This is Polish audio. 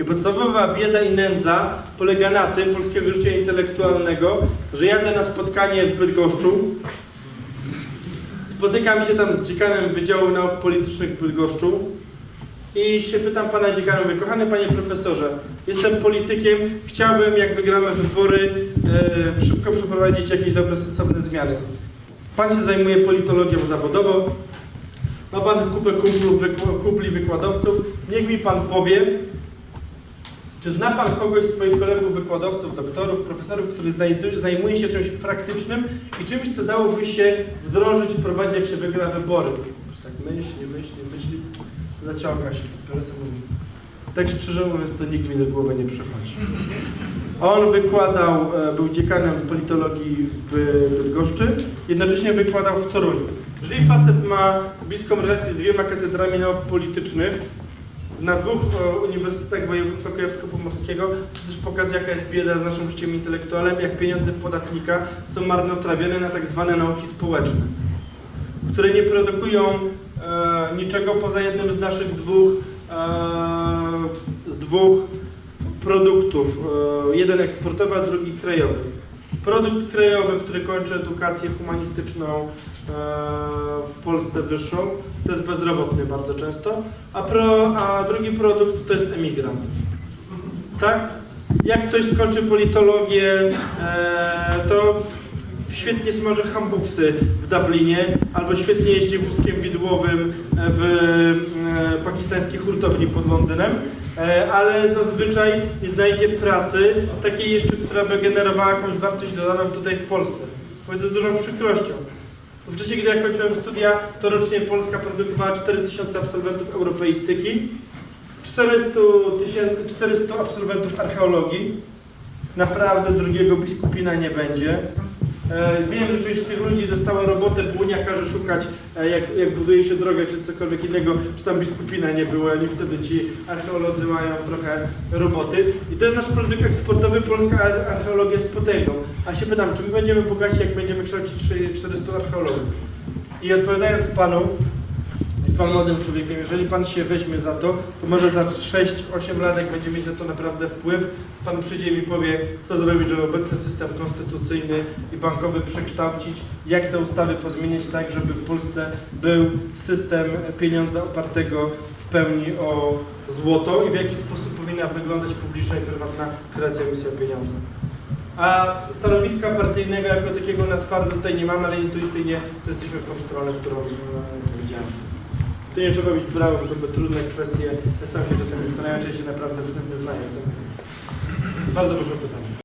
I podstawowa bieda i nędza polega na tym, polskiego życia intelektualnego, że jadę na spotkanie w Bydgoszczu, spotykam się tam z dziekanem Wydziału Nauk Politycznych w Bydgoszczu i się pytam pana dziekana, mówię, kochany panie profesorze, jestem politykiem, chciałbym, jak wygramy wybory, e, szybko przeprowadzić jakieś dobre, stosowne zmiany. Pan się zajmuje politologią zawodową, ma pan kupę kumplów, wykładowców, niech mi pan powie, czy zna Pan kogoś z swoich kolegów wykładowców, doktorów, profesorów, który zajmuje się czymś praktycznym i czymś, co dałoby się wdrożyć, wprowadzić, się wygra wybory? Tak myśli, myśli, myśli, zaciąga się, prezes mówi. Tak szczerze mówiąc, to nikt mi do głowy nie przychodzi. On wykładał, e, był dziekanem politologii w Bydgoszczy, jednocześnie wykładał w Toruniu. Jeżeli facet ma bliską relację z dwiema katedrami nauk politycznych, na dwóch e, uniwersytetach województwa kujawsko-pomorskiego, to też pokazuje, jaka jest bieda z naszym życiem intelektualnym, jak pieniądze podatnika są marnotrawione na tak zwane nauki społeczne, które nie produkują e, niczego poza jednym z naszych dwóch, e, z dwóch produktów. E, jeden eksportowy, a drugi krajowy. Produkt krajowy, który kończy edukację humanistyczną e, w Polsce wyższą, to jest bezrobotny bardzo często, a, pro, a drugi produkt to jest emigrant. Tak? Jak ktoś skończy politologię, e, to świetnie smaży hambuksy w Dublinie, albo świetnie jeździ wózkiem widłowym w e, pakistańskiej hurtowni pod Londynem, ale zazwyczaj nie znajdzie pracy takiej jeszcze, która by generowała jakąś wartość dodaną tutaj w Polsce. Powiedzę z dużą przykrością. W czasie, gdy ja kończyłem studia, to rocznie Polska produkowała 4000 absolwentów europeistyki, 400, tysięcy, 400 absolwentów archeologii. Naprawdę drugiego biskupina nie będzie. E, Wiem, że część tych ludzi dostała robotę, bo Unia każe szukać, e, jak, jak buduje się drogę, czy cokolwiek innego, czy tam biskupina nie było, i wtedy ci archeolodzy mają trochę roboty. I to jest nasz produkt eksportowy, polska ar- archeologia z potęgą. A się pytam, czy my będziemy bogaci, jak będziemy kształcić 400 archeologów? I odpowiadając Panu, Pan młodym człowiekiem, jeżeli Pan się weźmie za to, to może za 6-8 lat, jak będzie mieć na to naprawdę wpływ, Pan przyjdzie i mi powie, co zrobić, żeby obecny system konstytucyjny i bankowy przekształcić, jak te ustawy pozmieniać tak, żeby w Polsce był system pieniądza opartego w pełni o złoto i w jaki sposób powinna wyglądać publiczna i prywatna kreacja emisja pieniądza. A stanowiska partyjnego jako takiego na twardo tutaj nie mamy, ale intuicyjnie to jesteśmy w tą stronę, którą e, powiedziałem. Tu nie trzeba być brawym, to były trudne kwestie. Ja sam się czasami zastanawiam, czy się naprawdę w tym wyznaję. Bardzo proszę o pytanie.